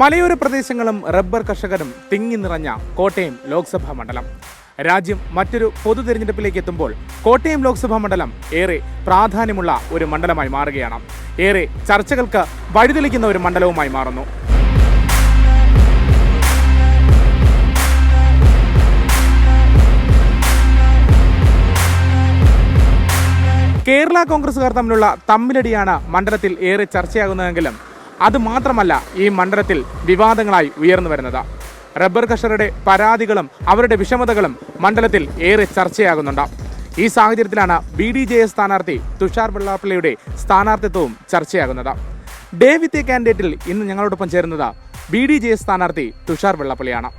മലയോര പ്രദേശങ്ങളും റബ്ബർ കർഷകരും തിങ്ങി നിറഞ്ഞ കോട്ടയം ലോക്സഭാ മണ്ഡലം. രാജ്യം മറ്റൊരു പൊതു തിരഞ്ഞെടുപ്പിലേക്ക് എത്തുമ്പോൾ കോട്ടയം ലോക്സഭാ മണ്ഡലം ഏറെ പ്രാധാന്യമുള്ള ഒരു മണ്ഡലമായി മാറുകയാണ്. ഏറെ ചർച്ചകൾക്ക് വഴിതെളിക്കുന്ന ഒരു മണ്ഡലവുമായി മാറുന്നു. കേരള കോൺഗ്രസുകാർ തമ്മിലുള്ള തമ്മിലടിയാണ് മണ്ഡലത്തിൽ ഏറെ ചർച്ചയാകുന്നതെങ്കിലും അത് മാത്രമല്ല ഈ മണ്ഡലത്തിൽ വിവാദങ്ങളായി ഉയർന്നു വരുന്നത്. റബ്ബർ കർഷകരുടെ പരാതികളും അവരുടെ വിഷമതകളും മണ്ഡലത്തിൽ ഏറെ ചർച്ചയാകുന്നുണ്ട്. ഈ സാഹചര്യത്തിലാണ് ബി ഡി ജെ എസ് സ്ഥാനാർത്ഥി തുഷാർ വെള്ളാപ്പള്ളിയുടെ സ്ഥാനാർത്ഥിത്വവും ചർച്ചയാകുന്നത്. ഡേവിത്തെ കാൻഡിഡേറ്റിൽ ഇന്ന് ഞങ്ങളോടൊപ്പം ചേരുന്നത് ബി ഡി ജെ എസ് സ്ഥാനാർത്ഥി തുഷാർ വെള്ളാപ്പള്ളിയാണ്.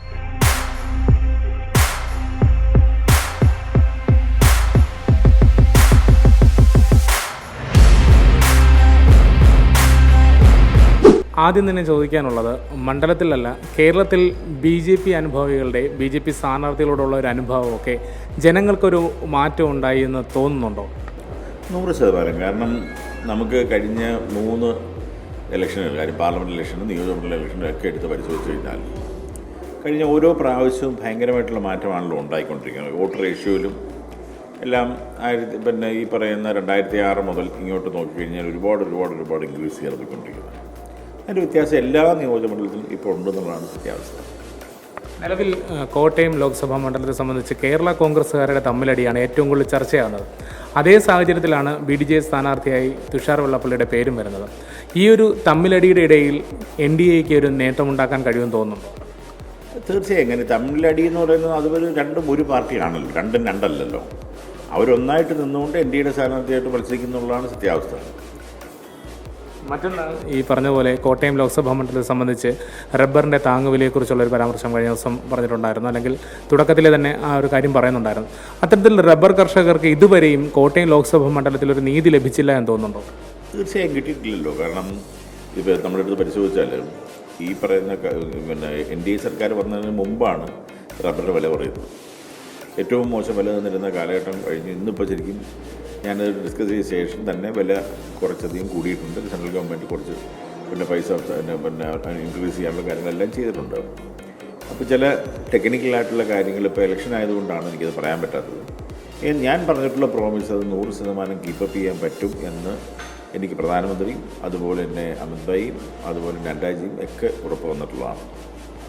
ആദ്യം തന്നെ ചോദിക്കാനുള്ളത് മണ്ഡലത്തിലല്ല കേരളത്തിൽ ബി ജെ പി അനുഭാവികളുടെ ബി ജെ പി സ്ഥാനാർത്ഥികളോടുള്ള ഒരു അനുഭവമൊക്കെ ജനങ്ങൾക്കൊരു മാറ്റം ഉണ്ടായി എന്ന് തോന്നുന്നുണ്ടോ? നൂറ് ശതമാനം. കാരണം നമുക്ക് കഴിഞ്ഞ മൂന്ന് ഇലക്ഷനുകൾ കാര്യം പാർലമെന്റ് ഇലക്ഷനും നിയോജകമണ്ഡല ഇലക്ഷനും ഒക്കെ എടുത്ത് പരിശോധിച്ച് കഴിഞ്ഞാൽ കഴിഞ്ഞ ഓരോ പ്രാവശ്യവും ഭയങ്കരമായിട്ടുള്ള മാറ്റമാണല്ലോ ഉണ്ടായിക്കൊണ്ടിരിക്കുന്നത്. വോട്ട് റേഷ്യോയിലും എല്ലാം ആയിരത്തി പിന്നെ ഈ പറയുന്ന രണ്ടായിരത്തി ആറ് മുതൽ ഇങ്ങോട്ട് നോക്കിക്കഴിഞ്ഞാൽ ഒരുപാട് ഒരുപാട് ഒരുപാട് ഇൻക്രീസ് ചെയ്തുകൊണ്ടിരിക്കുന്നത് അതിന്റെ വ്യത്യാസം എല്ലാ നിയോജകമണ്ഡലത്തിലും ഇപ്പോൾ ഉണ്ടെന്നുള്ളതാണ് സത്യാവസ്ഥ. നിലവിൽ കോട്ടയം ലോക്സഭാ മണ്ഡലത്തെ സംബന്ധിച്ച് കേരള കോൺഗ്രസ്സുകാരുടെ തമ്മിലടിയാണ് ഏറ്റവും കൂടുതൽ ചർച്ചയാകുന്നത്. അതേ സാഹചര്യത്തിലാണ് ബി ഡി ജെ സ്ഥാനാർത്ഥിയായി തുഷാർ വെള്ളപ്പള്ളിയുടെ പേരും വരുന്നത്. ഈ ഒരു തമ്മിലടിയുടെ ഇടയിൽ എൻ ഡി എക്ക് ഒരു നേട്ടമുണ്ടാക്കാൻ കഴിയുമെന്ന് തോന്നുന്നു. തീർച്ചയായും എങ്ങനെ തമ്മിലടി എന്ന് പറയുന്നത് അതൊരു രണ്ടും ഒരു പാർട്ടിയാണല്ലോ രണ്ടും രണ്ടല്ലല്ലോ. അവരൊന്നായിട്ട് നിന്നുകൊണ്ട് എൻ ഡി എയുടെ സ്ഥാനാർത്ഥിയായിട്ട് മത്സരിക്കുന്നുള്ളതാണ് സത്യാവസ്ഥ. മറ്റൊന്ന് ഈ പറഞ്ഞ പോലെ കോട്ടയം ലോക്സഭാ മണ്ഡലത്തെ സംബന്ധിച്ച് റബ്ബറിന്റെ താങ്ങുവിലയെക്കുറിച്ചുള്ള ഒരു പരാമർശം കഴിഞ്ഞ ദിവസം പറഞ്ഞിട്ടുണ്ടായിരുന്നു. അല്ലെങ്കിൽ തുടക്കത്തിലെ തന്നെ ആ ഒരു കാര്യം പറയുന്നുണ്ടായിരുന്നു. അത്തരത്തിൽ റബ്ബർ കർഷകർക്ക് ഇതുവരെയും കോട്ടയം ലോക്സഭാ മണ്ഡലത്തിൽ ഒരു നീതി ലഭിച്ചില്ല എന്ന് തോന്നുന്നുണ്ടോ? തീർച്ചയായും കിട്ടിയിട്ടില്ലല്ലോ. കാരണം ഇപ്പോൾ നമ്മുടെ അടുത്ത് പരിശോധിച്ചാൽ ഈ പറയുന്ന പിന്നെ എൻ ഡി എ സർക്കാർ വന്നതിന് മുമ്പാണ് റബ്ബറിന്റെ വില കുറയുന്നത്. ഏറ്റവും മോശം വില നിന്നിരുന്ന കാലഘട്ടം കഴിഞ്ഞ് ഇന്നിപ്പോൾ ശരിക്കും ഞാനത് ഡിസ്കസ് ചെയ്ത ശേഷം തന്നെ വില കുറച്ചധികം കൂടിയിട്ടുണ്ട്. സെൻട്രൽ ഗവൺമെന്റ് കുറച്ച് പിന്നെ പൈസ പിന്നെ പിന്നെ ഇൻക്രീസ് ചെയ്യാനുള്ള കാര്യങ്ങളെല്ലാം ചെയ്തിട്ടുണ്ട്. അപ്പോൾ ചില ടെക്നിക്കലായിട്ടുള്ള കാര്യങ്ങൾ ഇപ്പോൾ ഇലക്ഷൻ ആയതുകൊണ്ടാണ് എനിക്കത് പറയാൻ പറ്റാത്തത്. ഞാൻ പറഞ്ഞിട്ടുള്ള പ്രോമിസ് അത് നൂറ് ശതമാനം കീപ്പപ്പ് ചെയ്യാൻ പറ്റും എന്ന് എനിക്ക് പ്രധാനമന്ത്രിയും അതുപോലെ തന്നെ അമിത് ഭായിയും അതുപോലെ നഡ്ഡാജിയും ഒക്കെ ഉറപ്പ് വന്നിട്ടുള്ളതാണ്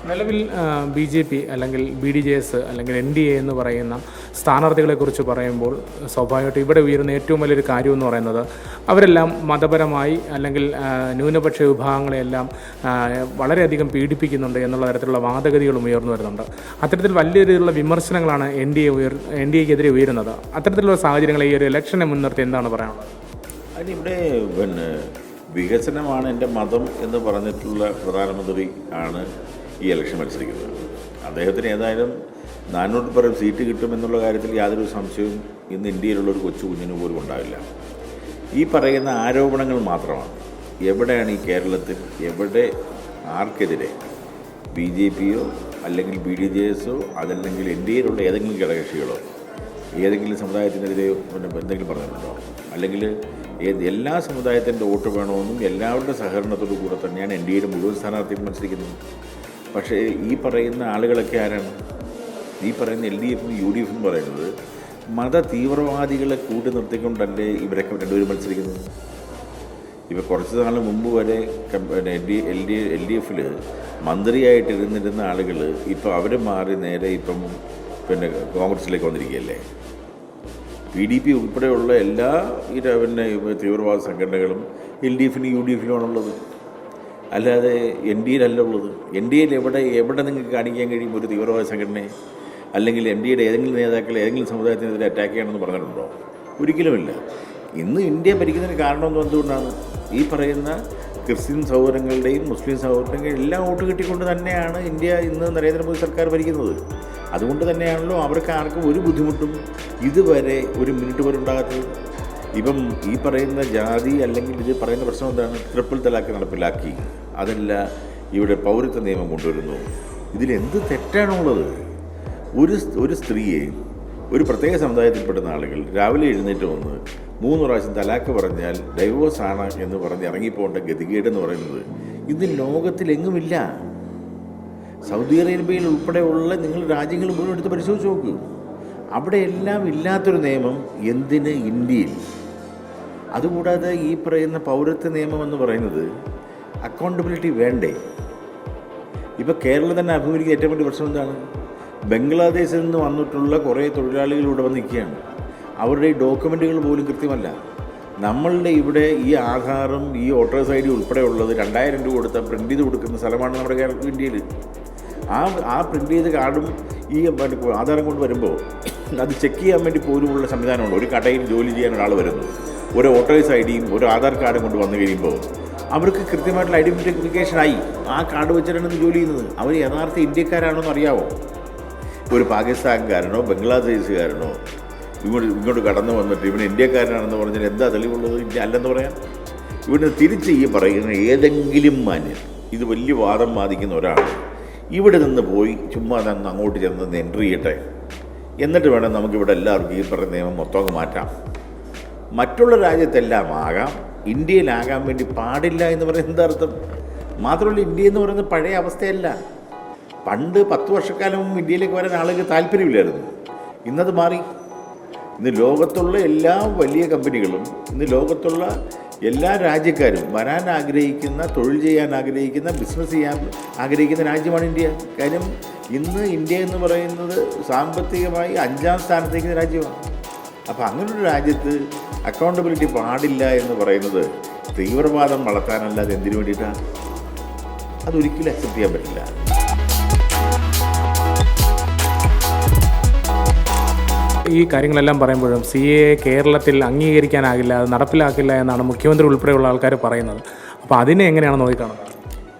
നിലവിൽ ബി ജെ പി അല്ലെങ്കിൽ ബി ഡി ജെ എസ് അല്ലെങ്കിൽ എൻ ഡി എ എന്ന് പറയുന്ന സ്ഥാനാർത്ഥികളെക്കുറിച്ച് പറയുമ്പോൾ സ്വാഭാവികമായിട്ടും ഇവിടെ ഉയരുന്ന ഏറ്റവും വലിയൊരു കാര്യം എന്ന് പറയുന്നത് അവരെല്ലാം മതപരമായി അല്ലെങ്കിൽ ന്യൂനപക്ഷ വിഭാഗങ്ങളെയെല്ലാം വളരെയധികം പീഡിപ്പിക്കുന്നുണ്ട് എന്നുള്ള തരത്തിലുള്ള വാദഗതികളും ഉയർന്നു വരുന്നുണ്ട്. അത്തരത്തിൽ വലിയ രീതിയിലുള്ള വിമർശനങ്ങളാണ് എൻ ഡി എ ഉയർ എൻ ഡി എക്കെതിരെ ഉയരുന്നത്. അത്തരത്തിലുള്ള സാഹചര്യങ്ങൾ ഈ ഒരു ഇലക്ഷനെ മുൻനിർത്തി എന്താണ് പറയാനുള്ളത്? അതിനിവിടെ പിന്നെ വികസനമാണ് എന്റെ മതം എന്ന് പറഞ്ഞിട്ടുള്ള പ്രധാനമന്ത്രി ആണ് ഈ ഇലക്ഷൻ മത്സരിക്കുന്നത്. അദ്ദേഹത്തിന് ഏതായാലും നാനൂറ് പേരും സീറ്റ് കിട്ടുമെന്നുള്ള കാര്യത്തിൽ യാതൊരു സംശയവും ഇന്ന് ഇന്ത്യയിലുള്ള ഒരു കൊച്ചു കുഞ്ഞിന് പോലും ഉണ്ടാവില്ല. ഈ പറയുന്ന ആരോപണങ്ങൾ മാത്രമാണ്. എവിടെയാണ് ഈ കേരളത്തിൽ എവിടെ ആർക്കെതിരെ ബി ജെ പിയോ അല്ലെങ്കിൽ ബി ഡി ജെ എസോ അതല്ലെങ്കിൽ എൻ ഡി എയിലുള്ള ഏതെങ്കിലും ഘടകകക്ഷികളോ ഏതെങ്കിലും സമുദായത്തിനെതിരെയോ എന്തെങ്കിലും പറഞ്ഞിട്ടുണ്ടോ? അല്ലെങ്കിൽ എല്ലാ സമുദായത്തിന്റെ വോട്ട് വേണമെന്നും എല്ലാവരുടെ സഹകരണത്തോടു കൂടെ തന്നെയാണ് എൻ ഡി എയുടെ മുഴുവൻ സ്ഥാനാർത്ഥികൾ മത്സരിക്കുന്നത്. പക്ഷേ ഈ പറയുന്ന ആളുകളൊക്കെ ആരാണ്? ഈ പറയുന്ന എൽ ഡി എഫും യു ഡി എഫും പറയുന്നത് മത തീവ്രവാദികളെ കൂട്ടി നിർത്തിക്കൊണ്ടല്ലേ ഇവരൊക്കെ രണ്ടുപേരും മത്സരിക്കുന്നത്? ഇപ്പോൾ കുറച്ച് നാൾ മുമ്പ് വരെ L D L D L D എഫിൽ മന്ത്രിയായിട്ടിരുന്നിരുന്ന ആളുകൾ ഇപ്പോൾ അവർ മാറി നേരെ ഇപ്പം പിന്നെ കോൺഗ്രസിലേക്ക് വന്നിരിക്കുകയല്ലേ? പി ഡി പി ഉൾപ്പെടെയുള്ള എല്ലാ പിന്നെ തീവ്രവാദ സംഘടനകളും എൽ ഡി എഫിനും യു ഡി എഫിനുമാണുള്ളത്. അല്ലാതെ എൻ ഡി എയിലല്ല ഉള്ളത്. എൻ ഡി എയിൽ എവിടെ എവിടെ നിങ്ങൾക്ക് കാണിക്കാൻ കഴിയും ഒരു തീവ്രവാദ സംഘടനയെ? അല്ലെങ്കിൽ എൻ ഡി എയുടെ ഏതെങ്കിലും നേതാക്കളെ ഏതെങ്കിലും സമുദായത്തിനെതിരെ അറ്റാക്ക് ചെയ്യണമെന്ന് പറഞ്ഞിട്ടുണ്ടോ? ഒരിക്കലുമില്ല. ഇന്ന് ഇന്ത്യ ഭരിക്കുന്നതിന് കാരണമെന്ന് എന്തുകൊണ്ടാണ്? ഈ പറയുന്ന ക്രിസ്ത്യൻ സഹോദരങ്ങളുടെയും മുസ്ലിം സഹോദരങ്ങളുടെയും എല്ലാം വോട്ട് കിട്ടിക്കൊണ്ട് തന്നെയാണ് ഇന്ത്യ ഇന്ന് നരേന്ദ്രമോദി സർക്കാർ ഭരിക്കുന്നത്. അതുകൊണ്ട് തന്നെയാണല്ലോ അവർക്ക് ആർക്കും ഒരു ബുദ്ധിമുട്ടും ഇതുവരെ ഒരു മിനിറ്റ് പോലും ഉണ്ടാകാത്തത്. ഇപ്പം ഈ പറയുന്ന ജാതി അല്ലെങ്കിൽ ഇത് പറയുന്ന പ്രശ്നം എന്താണ്? ട്രിപ്പിൾ തലാക്ക് നടപ്പിലാക്കി. അതല്ല ഇവിടെ പൗരത്വ നിയമം കൊണ്ടുവരുന്നു. ഇതിലെന്ത് തെറ്റാണുള്ളത്? ഒരു ഒരു സ്ത്രീയെ ഒരു പ്രത്യേക സമുദായത്തിൽപ്പെടുന്ന ആളുകൾ രാവിലെ എഴുന്നേറ്റ് വന്ന് മൂന്ന് പ്രാവശ്യം തലാക്ക് പറഞ്ഞാൽ ഡൈവോഴ്സ് ആണ് എന്ന് പറഞ്ഞ് ഇറങ്ങിപ്പോകേണ്ട ഗതികേട് എന്ന് പറയുന്നത് ഇത് ലോകത്തിലെങ്ങുമില്ല. സൗദി അറേബ്യയിൽ ഉൾപ്പെടെയുള്ള നിങ്ങൾ രാജ്യങ്ങൾ മുഴുവൻ എടുത്ത് പരിശോധിച്ച് നോക്കൂ. അവിടെയെല്ലാം ഇല്ലാത്തൊരു നിയമം എന്തിന് ഇന്ത്യയിൽ? അതുകൂടാതെ ഈ പറയുന്ന പൗരത്വ നിയമം എന്ന് പറയുന്നത് അക്കൗണ്ടബിലിറ്റി വേണ്ടേ? ഇപ്പോൾ കേരളം തന്നെ അഭിമുഖീകരിക്കുന്ന ഏറ്റവും വലിയ പ്രശ്നം എന്താണ്? ബംഗ്ലാദേശിൽ നിന്ന് വന്നിട്ടുള്ള കുറേ തൊഴിലാളികൾ ഇവിടെ വന്ന് നിൽക്കുകയാണ്. അവരുടെ ഈ ഡോക്യുമെന്റുകൾ പോലും കൃത്യമല്ല. നമ്മളുടെ ഇവിടെ ഈ ആധാറും ഈ വോട്ടേഴ്സ് ഐ ഡി ഉൾപ്പെടെയുള്ളത് രണ്ടായിരം രൂപ കൊടുത്ത പ്രിന്റ് ചെയ്ത് കൊടുക്കുന്ന സ്ഥലമാണ് നമ്മുടെ കേരള ഇന്ത്യയിൽ ആ ആ പ്രിന്റ് ചെയ്ത കാർഡും ഈ ആധാരം കൊണ്ട് വരുമ്പോൾ അത് ചെക്ക് ചെയ്യാൻ വേണ്ടി പോലുമുള്ള സംവിധാനമുണ്ട്. ഒരു കടയിൽ ജോലി ചെയ്യാൻ ഒരാൾ വരുന്നു. ഒരു വോട്ടേഴ്സ് ഐ ഡിയും ഒരു ആധാർ കാർഡും കൊണ്ട് വന്നു കഴിയുമ്പോൾ അവർക്ക് കൃത്യമായിട്ടുള്ള ഐഡന്റിഫിക്കേഷൻ ആയി ആ കാർഡ് വെച്ചിട്ടാണ് ജോലി ചെയ്യുന്നത്. അവർ യഥാർത്ഥ ഇന്ത്യക്കാരാണോ അറിയാവോ? ഒരു പാകിസ്ഥാൻകാരനോ ബംഗ്ലാദേശുകാരനോ ഇങ്ങോട്ട് ഇങ്ങോട്ട് കടന്നു വന്നിട്ട് ഇവൻ ഇന്ത്യക്കാരനാണെന്ന് പറഞ്ഞാൽ എന്താ തെളിവുള്ളത്? ഇന്ത്യ അല്ലെന്ന് പറയാം ഇവിടുന്ന് തിരിച്ച് ഈ പറയുന്ന ഏതെങ്കിലും മാന്യൻ ഇത് വലിയ വാദം ബാധിക്കുന്ന ഒരാൾ ഇവിടെ നിന്ന് പോയി ചുമ്മാ തന്നെ അങ്ങോട്ട് ചെന്ന് എൻട്രി ചെയ്യട്ടെ. എന്നിട്ട് വേണം നമുക്കിവിടെ എല്ലാവർക്കും ഈ പറയുന്ന നിയമം മൊത്തം മാറ്റാം. മറ്റുള്ള രാജ്യത്തെല്ലാം ആകാം ഇന്ത്യയിലാകാൻ വേണ്ടി പാടില്ല എന്ന് പറയുന്നത് അർത്ഥം? മാത്രമല്ല ഇന്ത്യ എന്ന് പറയുന്നത് പഴയ അവസ്ഥയല്ല. പണ്ട് പത്ത് വർഷക്കാലം മുമ്പ് ഇന്ത്യയിലേക്ക് വരാൻ ആളുകൾക്ക് താല്പര്യമില്ലായിരുന്നു. ഇന്നത് മാറി. ഇന്ന് ലോകത്തുള്ള എല്ലാ വലിയ കമ്പനികളും ഇന്ന് ലോകത്തുള്ള എല്ലാ രാജ്യക്കാരും വരാൻ ആഗ്രഹിക്കുന്ന തൊഴിൽ ചെയ്യാൻ ആഗ്രഹിക്കുന്ന ബിസിനസ് ചെയ്യാൻ ആഗ്രഹിക്കുന്ന രാജ്യമാണ് ഇന്ത്യ. കാര്യം ഇന്ന് ഇന്ത്യ എന്ന് പറയുന്നത് സാമ്പത്തികമായി അഞ്ചാം സ്ഥാനത്തേക്ക് രാജ്യമാണ്. അപ്പോൾ അങ്ങനൊരു രാജ്യത്ത് അക്കൗണ്ടബിലിറ്റി പാടില്ല എന്ന് പറയുന്നത് തീവ്രവാദം വളർത്താനല്ലാതെ എന്തിനു വേണ്ടിയിട്ടാണ് അതൊരിക്കലും അക്സെപ്റ്റ് ചെയ്യാൻ പറ്റില്ല. ഈ കാര്യങ്ങളെല്ലാം പറയുമ്പോഴും സി എ കേരളത്തിൽ അംഗീകരിക്കാനാകില്ല അത് നടപ്പിലാക്കില്ല എന്നാണ് മുഖ്യമന്ത്രി ഉൾപ്പെടെയുള്ള ആൾക്കാർ പറയുന്നത്. അപ്പോൾ അതിനെ എങ്ങനെയാണ് നോക്കിക്കാണുന്നത്?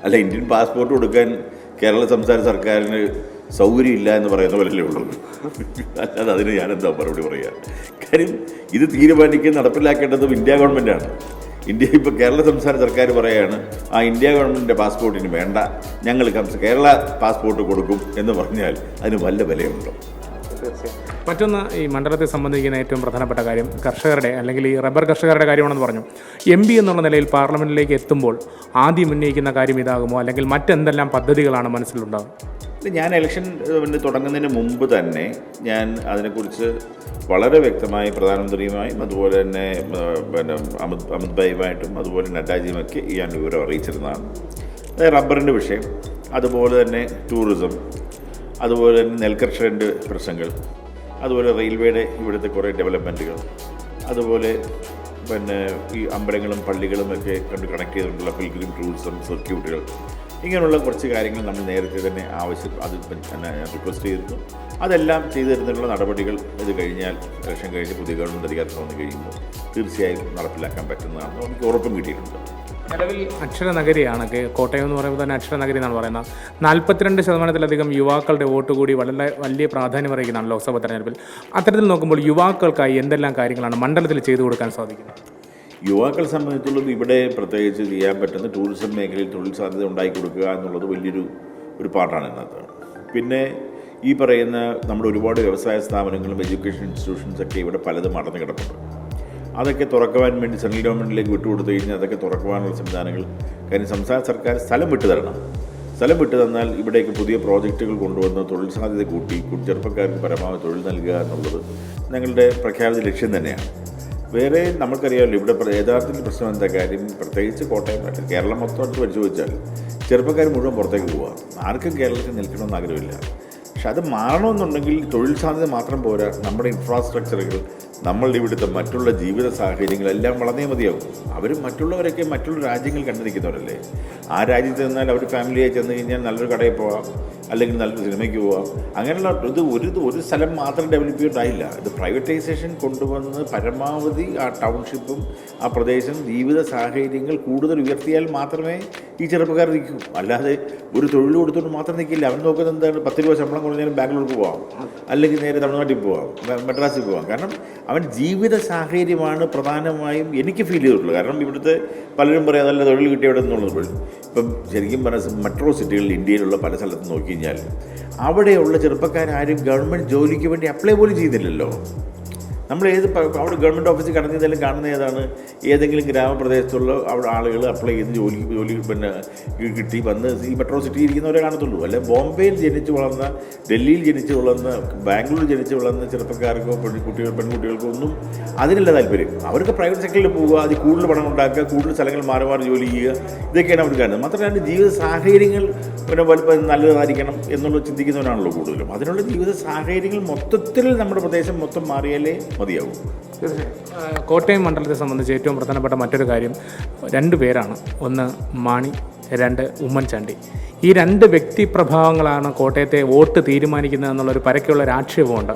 അല്ല ഇന്ത്യൻ പാസ്പോർട്ട് കൊടുക്കാൻ കേരള സംസ്ഥാന സർക്കാരിന് സൗകര്യമില്ല എന്ന് പറയുന്ന പോലല്ലേ ഉള്ളൂ. അല്ലാതെ അതിന് എന്താ മറുപടി പറയുക കാര്യം ഇത് തീരുമാനിക്കാൻ നടപ്പിലാക്കേണ്ടതും ഇന്ത്യ ഗവൺമെന്റാണ് ഇന്ത്യ ഇപ്പോൾ കേരള സംസ്ഥാന സർക്കാർ പറയുകയാണ് ആ ഇന്ത്യ ഗവൺമെന്റിന്റെ പാസ്പോർട്ടിന് വേണ്ട. ഞങ്ങൾ കേരള പാസ്പോർട്ട് കൊടുക്കും എന്ന് പറഞ്ഞാൽ അതിന് വല്ല വിലയുണ്ടോ? മറ്റൊന്ന് ഈ മണ്ഡലത്തെ സംബന്ധിക്കുന്ന ഏറ്റവും പ്രധാനപ്പെട്ട കാര്യം കർഷകരുടെ അല്ലെങ്കിൽ ഈ റബ്ബർ കർഷകരുടെ കാര്യമാണെന്ന് പറഞ്ഞു. എം പി എന്നുള്ള നിലയിൽ പാർലമെന്റിലേക്ക് എത്തുമ്പോൾ ആദ്യം ഉന്നയിക്കുന്ന കാര്യം ഇതാകുമോ? അല്ലെങ്കിൽ മറ്റെന്തെല്ലാം പദ്ധതികളാണ് മനസ്സിലുണ്ടാകും ഇല്ല, ഞാൻ ഇലക്ഷൻ തുടങ്ങുന്നതിന് മുമ്പ് തന്നെ ഞാൻ അതിനെക്കുറിച്ച് വളരെ വ്യക്തമായി പ്രധാനമന്ത്രിയുമായും അതുപോലെ തന്നെ പിന്നെ അമിത് അമിത് ഭായിയുമായിട്ടും അതുപോലെ നഡ്ഡാജിയുമൊക്കെ ഞാൻ വിവരം അറിയിച്ചിരുന്നതാണ്. അതായത് റബ്ബറിന്റെ വിഷയം അതുപോലെ തന്നെ ടൂറിസം അതുപോലെ തന്നെ നെൽകർഷകന്റെ പ്രശ്നങ്ങൾ അതുപോലെ റെയിൽവേയുടെ ഇവിടുത്തെ കുറേ ഡെവലപ്മെന്റുകൾ അതുപോലെ പിന്നെ ഈ അമ്പലങ്ങളും പള്ളികളും ഒക്കെ കണ്ട് കണക്ട് ചെയ്തിട്ടുള്ള പിൽഗ്രിം ടൂറിസം സർക്യൂട്ടുകൾ ഇങ്ങനെയുള്ള കുറച്ച് കാര്യങ്ങൾ നമ്മൾ നേരത്തെ തന്നെ ആവശ്യം അത് റിക്വസ്റ്റ് ചെയ്തിരുന്നു. അതെല്ലാം ചെയ്തു തരുന്നതിനുള്ള നടപടികൾ ഇത് കഴിഞ്ഞാൽ ഇലക്ഷൻ കഴിഞ്ഞ് പുതിയ ഗവൺമെന്റ് അധികാരത്തിൽ വന്നു കഴിയുമ്പോൾ തീർച്ചയായും നടപ്പിലാക്കാൻ പറ്റുന്നതാണ് നമുക്ക് ഉറപ്പും കിട്ടിയിട്ടുണ്ട്. നിലവിൽ അക്ഷരനഗരിയാണ് നഗരിയാണ് കോട്ടയം എന്ന് പറയുമ്പോൾ തന്നെ അക്ഷരനഗരി എന്നാണ് പറയുന്നത്. നാൽപ്പത്തിരണ്ട് ശതമാനത്തിലധികം യുവാക്കളുടെ വോട്ട് കൂടി വളരെ വലിയ പ്രാധാന്യം അറിയിക്കുന്നതാണ് ലോക്സഭാ തെരഞ്ഞെടുപ്പിൽ. അത്തരത്തിൽ നോക്കുമ്പോൾ യുവാക്കൾക്കായി എന്തെല്ലാം കാര്യങ്ങളാണ് മണ്ഡലത്തിൽ ചെയ്തു കൊടുക്കാൻ സാധിക്കുന്നത്? യുവാക്കളെ സംബന്ധിച്ചുള്ളത് ഇവിടെ പ്രത്യേകിച്ച് ചെയ്യാൻ പറ്റുന്ന ടൂറിസം മേഖലയിൽ തൊഴിൽ സാധ്യത ഉണ്ടാക്കി കൊടുക്കുക എന്നുള്ളത് വലിയൊരു ഒരു പാർട്ടാണ് ഇതിനകത്ത്. പിന്നെ ഈ പറയുന്ന നമ്മുടെ ഒരുപാട് വ്യവസായ സ്ഥാപനങ്ങളും എഡ്യൂക്കേഷൻ ഇൻസ്റ്റിറ്റ്യൂഷൻസ് ഒക്കെ ഇവിടെ പലതും അടഞ്ഞു കിടപ്പുണ്ട്. അതൊക്കെ തുറക്കുവാൻ വേണ്ടി സെൻട്രൽ ഗവൺമെന്റിലേക്ക് വിട്ടുകൊടുത്തു കഴിഞ്ഞാൽ അതൊക്കെ തുറക്കുവാനുള്ള സംവിധാനങ്ങൾ കാര്യം സംസ്ഥാന സർക്കാർ സ്ഥലം വിട്ടു തരണം. സ്ഥലം വിട്ടു തന്നാൽ ഇവിടേക്ക് പുതിയ പ്രോജക്റ്റുകൾ കൊണ്ടുവന്ന് തൊഴിൽ സാധ്യത കൂട്ടി ചെറുപ്പക്കാർക്ക് പരമാവധി തൊഴിൽ നൽകുക എന്നുള്ളത് ഞങ്ങളുടെ പ്രഖ്യാപിത ലക്ഷ്യം തന്നെയാണ്. വേറെ നമുക്കറിയാമല്ലോ ഇവിടെ യഥാർത്ഥത്തിൽ പ്രശ്നം എന്താ? കാര്യം പ്രത്യേകിച്ച് കോട്ടയം കേരളം മൊത്തമായിട്ട് പരിശോധിച്ചാൽ ചെറുപ്പക്കാർ മുഴുവൻ പുറത്തേക്ക് പോവാം. ആർക്കും കേരളത്തിൽ നിൽക്കണമെന്ന് ആഗ്രഹമില്ല. പക്ഷെ അത് മാറണമെന്നുണ്ടെങ്കിൽ തൊഴിൽ സാധ്യത മാത്രം പോരാ. നമ്മുടെ ഇൻഫ്രാസ്ട്രക്ചറുകൾ നമ്മളുടെ ഇവിടുത്തെ മറ്റുള്ള ജീവിത സാഹചര്യങ്ങളെല്ലാം വളർന്നേ മതിയാവും. അവരും മറ്റുള്ളവരൊക്കെ മറ്റുള്ള രാജ്യങ്ങൾ കണ്ടിരിക്കുന്നവരല്ലേ? ആ രാജ്യത്ത് നിന്നാൽ അവർ ഫാമിലിയായി ചെന്ന് കഴിഞ്ഞാൽ നല്ലൊരു കടയിൽ പോവാം. അല്ലെങ്കിൽ നല്ല സിനിമയ്ക്ക് പോവാം. അങ്ങനെയുള്ള ഇത് ഒരു ഒരു സ്ഥലം മാത്രം ഡെവലപ്പ് ചെയ്തിട്ടായില്ല. ഇത് പ്രൈവറ്റൈസേഷൻ കൊണ്ടുവന്ന് പരമാവധി ആ ടൗൺഷിപ്പും ആ പ്രദേശം ജീവിത സാഹചര്യങ്ങൾ കൂടുതൽ ഉയർത്തിയാൽ മാത്രമേ ഈ ചെറുപ്പക്കാർ നിൽക്കൂ. അല്ലാതെ ഒരു തൊഴിൽ കൊടുത്തുകൊണ്ട് മാത്രം നിൽക്കില്ല. അവൻ നോക്കുന്നത് എന്താണ്? പത്ത് രൂപ ശമ്പളം കുറഞ്ഞാലും ബാംഗ്ലൂർക്ക് പോവാം. അല്ലെങ്കിൽ നേരെ തമിഴ്നാട്ടിൽ പോവാം. മദ്രാസിൽ പോവാം. കാരണം അവൻ ജീവിത സാഹചര്യമാണ് പ്രധാനമായും എനിക്ക് ഫീൽ ചെയ്തിട്ടുള്ളത്. കാരണം ഇവിടുത്തെ പലരും പറയാം നല്ല തൊഴിൽ കിട്ടിയ ഇവിടെ നിന്നുള്ളത് ഇപ്പം ശരിക്കും പറഞ്ഞാൽ മെട്രോ സിറ്റികളിൽ ഇന്ത്യയിലുള്ള പല സ്ഥലത്തും നോക്കി കഴിഞ്ഞാൽ അവിടെയുള്ള ചെറുപ്പക്കാരും ഗവൺമെന്റ് ജോലിക്ക് വേണ്ടി അപ്ലൈ പോലും ചെയ്യുന്നില്ലല്ലോ നമ്മൾ ഏത് അവിടെ ഗവൺമെന്റ് ഓഫീസിൽ കടന്നിതെല്ലാം കാണുന്ന ഏതാണ്? ഏതെങ്കിലും ഗ്രാമപ്രദേശത്തുള്ള അവിടെ ആളുകൾ അപ്ലൈ ചെയ്ത് ജോലി ജോലി പിന്നെ കിട്ടി വന്ന് ഈ മെട്രോ സിറ്റി ഇരിക്കുന്നവരെ കാണത്തുള്ളൂ. അല്ലെ ബോംബെയിൽ ജനിച്ച് വളർന്ന ഡൽഹിയിൽ ജനിച്ച് വളർന്ന ബാംഗ്ലൂർ ജനിച്ച് വളർന്ന ചെറുപ്പക്കാർക്കോ പെൺകുട്ടികൾ പെൺകുട്ടികൾക്കോ ഒന്നും അതിനല്ല താല്പര്യം. അവർക്ക് പ്രൈവറ്റ് സെക്ടറിൽ പോവുക അതിൽ കൂടുതൽ പണം ഉണ്ടാക്കുക കൂടുതൽ സ്ഥലങ്ങൾ മാറി മാറി ജോലി ചെയ്യുക ഇതൊക്കെയാണ് അവർ കാണുന്നത്. മാത്രമല്ല ജീവിത സാഹചര്യങ്ങൾ പിന്നെ വലുപ്പം നല്ലതായിരിക്കണം എന്നുള്ളത് ചിന്തിക്കുന്നവരാണല്ലോ കൂടുതലും. അതിനുള്ള ജീവിത സാഹചര്യങ്ങൾ മൊത്തത്തിൽ നമ്മുടെ പ്രദേശം മൊത്തം മാറിയാലേ മതിയാവും. തീർച്ചയായും. കോട്ടയം മണ്ഡലത്തെ സംബന്ധിച്ച് ഏറ്റവും പ്രധാനപ്പെട്ട മറ്റൊരു കാര്യം രണ്ട് പേരാണ്. ഒന്ന് മാണി രണ്ട് ഉമ്മൻചാണ്ടി. ഈ രണ്ട് വ്യക്തിപ്രഭാവങ്ങളാണ് കോട്ടയത്തെ വോട്ട് തീരുമാനിക്കുന്നത് എന്നുള്ളൊരു പരക്കെയുള്ള ഒരു ആക്ഷേപമുണ്ട്.